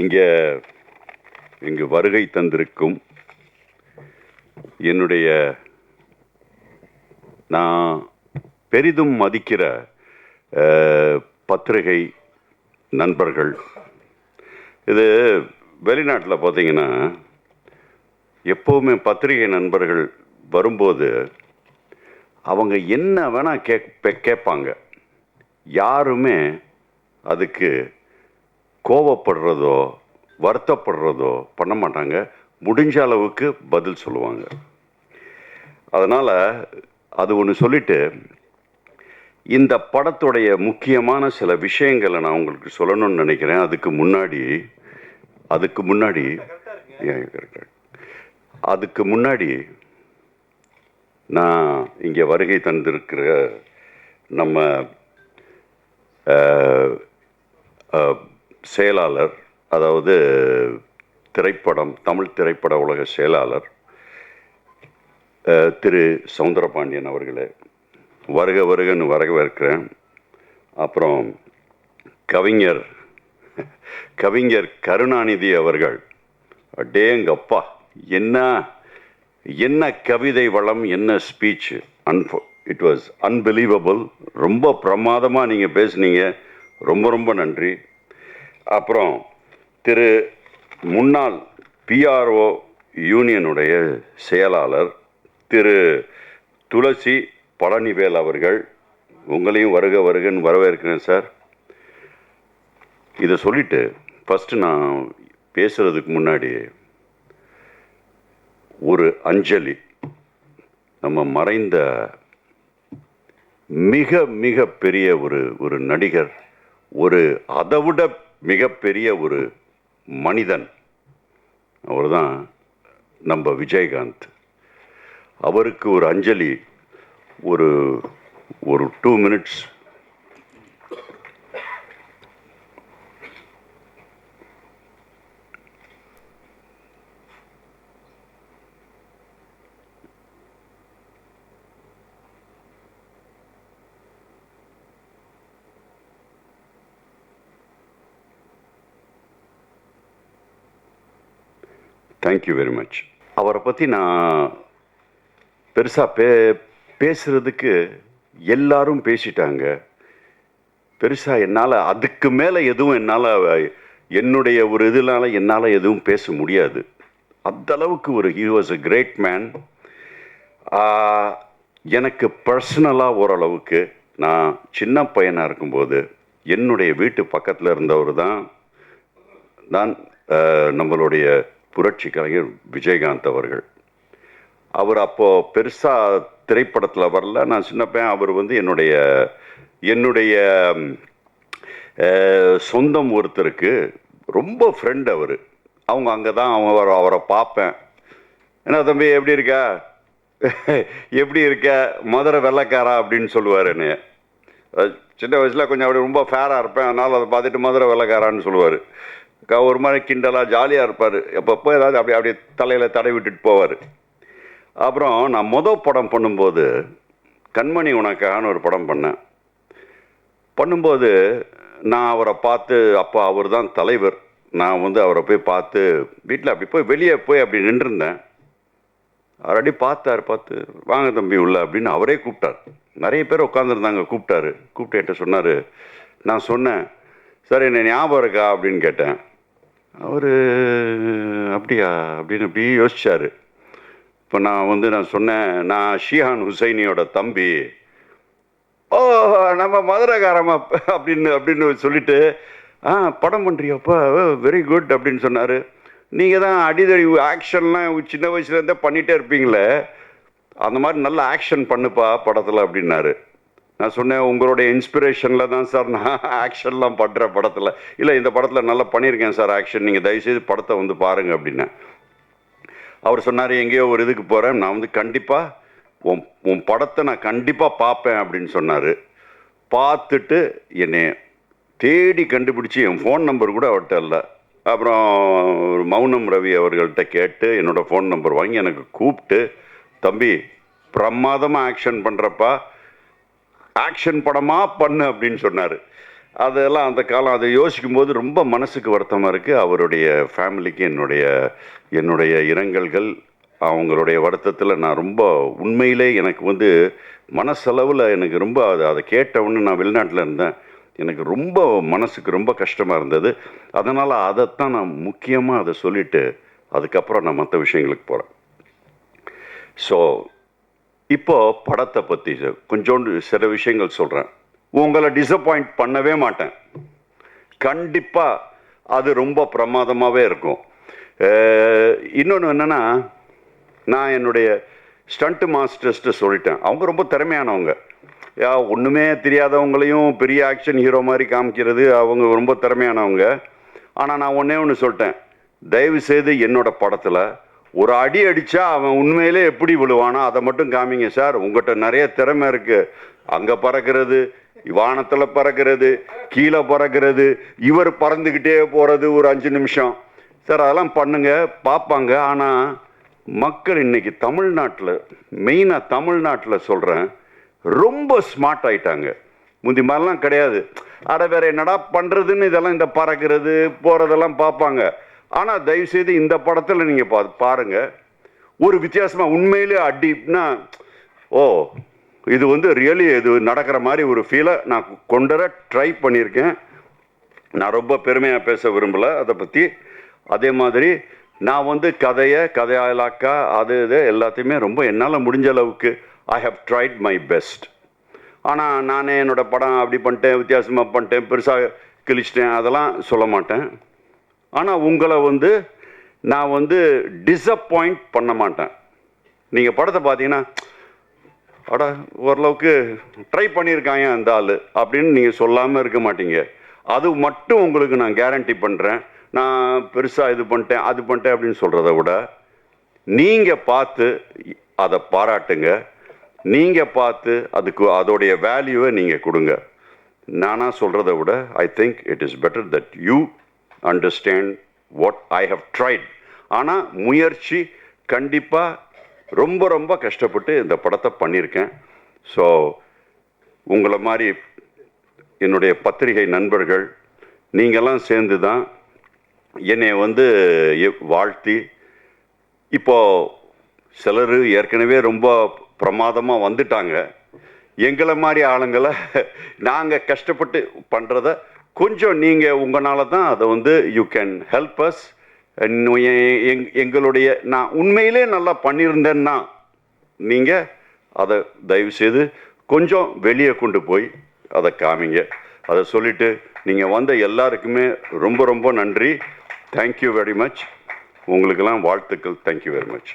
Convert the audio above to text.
இங்கே இங்கு வருகை தந்திருக்கும் என்னுடைய நான் பெரிதும் மதிக்கிற பத்திரிகை நண்பர்கள். இது வெளிநாட்டில் பார்த்தீங்கன்னா எப்போவுமே பத்திரிகை நண்பர்கள் வரும்போது அவங்க என்ன வேணால் கேக் கேட்பாங்க யாருமே அதுக்கு கோவப்படுறதோ வருத்தப்படுறதோ பண்ண மாட்டாங்க. முடிஞ்ச அளவுக்கு பதில் சொல்லுவாங்க. அதனால் அது ஒன்று சொல்லிட்டு இந்த படத்துடைய முக்கியமான சில விஷயங்களை நான் உங்களுக்கு சொல்லணும்னு நினைக்கிறேன். அதுக்கு முன்னாடி அதுக்கு முன்னாடி அதுக்கு முன்னாடி நான் இங்கே வருகை தந்திருக்கிற நம்ம செயலாளர் அதாவது திரைப்படம் தமிழ் திரைப்பட உலக செயலாளர் திரு சவுந்தரபாண்டியன் அவர்களே. வருக வருகன்னு வரவேற்கிறேன் அப்புறம் கவிஞர் கவிஞர் கருணாநிதி அவர்கள். அடேங்கப்பா என்ன என்ன கவிதை வளம் என்ன ஸ்பீச் அன்போ இட் வாஸ் அன்பிலீவபிள் ரொம்ப பிரமாதமாக நீங்கள் பேசுனீங்க. ரொம்ப ரொம்ப நன்றி. அப்புறம் திரு முன்னாள் பிஆர்ஓ யூனியனுடைய செயலாளர் திரு துளசி பழனிவேல் அவர்கள் உங்களையும் வருக வருகன்னு வரவேற்கிறேன் சார். இதை சொல்லிட்டு ஃபஸ்ட்டு நான் பேசுகிறதுக்கு முன்னாடி ஒரு அஞ்சலி நம்ம மறைந்த மிக மிக பெரிய ஒரு ஒரு நடிகர் ஒரு அதைவிட மிகப்பெரிய ஒரு மனிதன். அவர்தான் நம்ம விஜயகாந்த். அவருக்கு ஒரு அஞ்சலி ஒரு ஒரு two minutes thank you very much அவரை பற்றி நான் பெருசாக பே பேசுகிறதுக்கு எல்லாரும் பேசிட்டாங்க. பெருசாக என்னால் அதுக்கு மேலே எதுவும் என்னால் என்னுடைய ஒரு இதனால் என்னால் எதுவும் பேச முடியாது. அந்த அளவுக்கு ஒரு he was a great man எனக்கு பர்சனலாக ஓரளவுக்கு நான் சின்ன பையனாக இருக்கும்போது என்னுடைய வீட்டு பக்கத்தில் இருந்தவர் தான் நான் நம்மளுடைய புரட்சி கலைஞர் விஜயகாந்த் அவர்கள். அவர் அப்போது பெருசாக திரைப்படத்தில் வரல. நான் சின்ன பையன் அவர் வந்து என்னுடைய என்னுடைய சொந்தம் ஒருத்தருக்கு ரொம்ப ஃப்ரெண்ட் அவர். அவங்க அங்கே தான் அவங்க அவரை அவரை பார்ப்பேன் என்ன தம்பி எப்படி இருக்க? எப்படி இருக்க? மதுரை வெள்ளைக்காரா அப்படின்னு சொல்லுவார் என்னைய. சின்ன வயசில் கொஞ்சம் அப்படி ரொம்ப ஃபேராக இருப்பேன். அதனால் அதை பார்த்துட்டு மதுரை வெள்ளக்காரான்னு சொல்லுவார். ஒரு மாதிரி கிண்டலாக ஜாலியாக இருப்பார். எப்பப்போ ஏதாவது அப்படி அப்படியே தலையில் தடை விட்டுட்டு போவார். அப்புறம் நான் மொதல் படம் பண்ணும்போது கண்மணி உனக்கான ஒரு படம் பண்ணேன். பண்ணும்போது நான் அவரை பார்த்து அப்போ அவர் தான் தலைவர். நான் வந்து அவரை போய் பார்த்து வீட்டில் அப்படி போய் வெளியே போய் அப்படி நின்றுருந்தேன். அவர் அப்படி பார்த்தார் பார்த்து வாங்க தம்பி உள்ள அப்படின்னு அவரே கூப்பிட்டார். நிறைய பேர் உட்காந்துருந்தாங்க கூப்பிட்டாரு. கூப்பிட்டு என்கிட்ட சொன்னார் நான் சொன்னேன். சார் என்ன ஞாபகம் இருக்கா? அப்படின்னு கேட்டேன். அவர் அப்படியா அப்படின்னு அப்படியே யோசிச்சார். இப்போ நான் வந்து நான் சொன்னேன் நான் ஷிஹான் ஹுசைனியோட தம்பி. ஓ நம்ம மதுரகாரமா அப்படின்னு அப்படின்னு சொல்லிட்டு ஆ படம் பண்ணுறியப்பா வெரி குட் அப்படின்னு சொன்னார். நீங்கள் தான் அடிதடி ஆக்ஷன்லாம் சின்ன வயசுலேருந்தே பண்ணிகிட்டே இருப்பீங்களே. அந்த மாதிரி நல்ல ஆக்ஷன் பண்ணுப்பா படத்தில் அப்படின்னாரு. நான் சொன்னேன் உங்களுடைய இன்ஸ்பிரேஷனில் தான் சார் நான் ஆக்ஷன்லாம் பண்ணுறேன் படத்தில். இல்லை இந்த படத்தில் நல்லா பண்ணியிருக்கேன் சார் ஆக்ஷன் நீங்கள் தயவுசெய்து படத்தை வந்து பாருங்கள் அப்படின்னு அவர் சொன்னார் எங்கேயோ ஒரு இதுக்கு போகிறேன் நான் வந்து கண்டிப்பாக உன் உன் படத்தை நான் கண்டிப்பாக பார்ப்பேன் அப்படின்னு சொன்னார். பார்த்துட்டு என்னை தேடி கண்டுபிடிச்சி என் ஃபோன் நம்பர் கூட அவர்கிட்ட இல்லை. அப்புறம் ஒரு மௌனம் ரவி அவர்கள்ட்ட கேட்டு என்னோடய ஃபோன் நம்பர் வாங்கி எனக்கு கூப்பிட்டு தம்பி பிரமாதமாக ஆக்ஷன் பண்ணுறப்பா ஆக்ஷன் படமாக பண்ணு அப்படின்னு சொன்னார். அதெல்லாம் அந்த காலம் அதை யோசிக்கும் போது ரொம்ப மனசுக்கு வருத்தமாக இருக்குது அவருடைய ஃபேமிலிக்கு என்னுடைய என்னுடைய இரங்கல்கள் அவங்களுடைய வருத்தத்தில் நான் ரொம்ப உண்மையிலே எனக்கு வந்து மனசளவில் எனக்கு ரொம்ப அதை அதை கேட்டவுன்னு நான் வெளிநாட்டில் இருந்தேன். எனக்கு ரொம்ப மனசுக்கு ரொம்ப கஷ்டமாக இருந்தது. அதனால் அதைத்தான் நான் முக்கியமாக அதை சொல்லிவிட்டு அதுக்கப்புறம் நான் மற்ற விஷயங்களுக்கு போகிறேன் ஸோ இப்போ படத்தை பற்றி கொஞ்சோண்டு சில விஷயங்கள் சொல்கிறேன் உங்களை டிசப்பாயிண்ட் பண்ணவே மாட்டேன். கண்டிப்பாக அது ரொம்ப பிரமாதமாகவே இருக்கும். இன்னொன்று என்னென்னா நான் என்னுடைய ஸ்டண்ட் மாஸ்டர்ஸ்ட்டு சொல்லிட்டேன். அவங்க ரொம்ப திறமையானவங்க. யா ஒன்றுமே தெரியாதவங்களையும் பெரிய ஆக்ஷன் ஹீரோ மாதிரி காமிக்கிறது அவங்க ரொம்ப திறமையானவங்க. ஆனால் நான் ஒன்றே ஒன்று சொல்லிட்டேன். தயவு செய்து படத்தில் ஒரு அடி அடித்தா அவன் உண்மையிலே எப்படி விழுவானோ அதை மட்டும் காமிங்க சார். உங்கள்கிட்ட நிறைய திறமை இருக்குது அங்கே பறக்கிறது வானத்தில் பறக்கிறது கீழே பறக்கிறது இவர் பறந்துக்கிட்டே போகிறது ஒரு அஞ்சு நிமிஷம். சார் அதெல்லாம் பண்ணுங்க பார்ப்பாங்க. ஆனால் மக்கள் இன்னைக்கு தமிழ்நாட்டில் மெயினாக தமிழ்நாட்டில் சொல்கிறேன் ரொம்ப ஸ்மார்ட் ஆயிட்டாங்க. முந்தி மாதிரிலாம் கிடையாது. அட வேற என்னடா பண்ணுறதுன்னு இதெல்லாம் இந்த பறக்கிறது போகிறதெல்லாம் பார்ப்பாங்க. ஆனால் தயவுசெய்து இந்த படத்தில் நீங்கள் பா பாருங்கள் ஒரு வித்தியாசமாக உண்மையிலே அடினா ஓ இது வந்து ரியலி இது நடக்கிற மாதிரி ஒரு ஃபீலை நான் கொண்டு வர ட்ரை பண்ணியிருக்கேன். நான் ரொம்ப பெருமையாக பேச விரும்பலை அதை பற்றி அதே மாதிரி நான் வந்து கதையை கதையாலாக்கா அது இது எல்லாத்தையுமே ரொம்ப என்னால் முடிஞ்ச அளவுக்கு I have tried my best ஆனால் நானே என்னோட படம் அப்படி பண்ணிட்டேன் வித்தியாசமாக பண்ணிட்டேன் பெருசாக கிழிச்சிட்டேன் அதெல்லாம் சொல்ல மாட்டேன். ஆனால் உங்களை வந்து நான் வந்து டிசப்பாயிண்ட் பண்ண மாட்டேன். நீங்கள் படத்தை பார்த்தீங்கன்னா அட ஓரளவுக்கு ட்ரை பண்ணியிருக்காங்க அந்த ஆள் அப்படின்னு நீங்கள் சொல்லாமல் இருக்க மாட்டீங்க. அது மட்டும் உங்களுக்கு நான் கேரண்டி பண்ணுறேன் நான் பெருசாக இது பண்ணிட்டேன் அது பண்ணிட்டேன் அப்படின்னு சொல்கிறத விட நீங்கள் பார்த்து அதை பாராட்டுங்க. நீங்கள் பார்த்து அதுக்கு அதோடைய வேல்யூவை நீங்கள் கொடுங்க. நானாக சொல்கிறத விட I think it is better that you understand what I have tried ஆனால் முயற்சி கண்டிப்பாக ரொம்ப ரொம்ப கஷ்டப்பட்டு இந்த படத்தை பண்ணியிருக்கேன். ஸோ உங்களை மாதிரி என்னுடைய பத்திரிகை நண்பர்கள் நீங்கள்லாம் சேர்ந்து தான் என்னை வந்து வாழ்த்தி இப்போது சிலர் ஏற்கனவே ரொம்ப பிரமாதமாக வந்துட்டாங்க. எங்களை மாதிரி ஆளுங்களை நாங்கள் கஷ்டப்பட்டு பண்ணுறத கொஞ்சம் நீங்கள் உங்களால் தான் அதை வந்து யூ கேன் ஹெல்ப் அஸ் எங்களுடைய நான் உண்மையிலே நல்லா பண்ணியிருந்தேன்னா நீங்கள் அதை தயவுசெய்து கொஞ்சம் வெளியே கொண்டு போய் அதை காமிங்க. அதை சொல்லிவிட்டு நீங்கள் வந்த எல்லாருக்குமே ரொம்ப ரொம்ப நன்றி. தேங்க்யூ வெரி மச் உங்களுக்கெல்லாம் வாழ்த்துக்கள். Thank you very much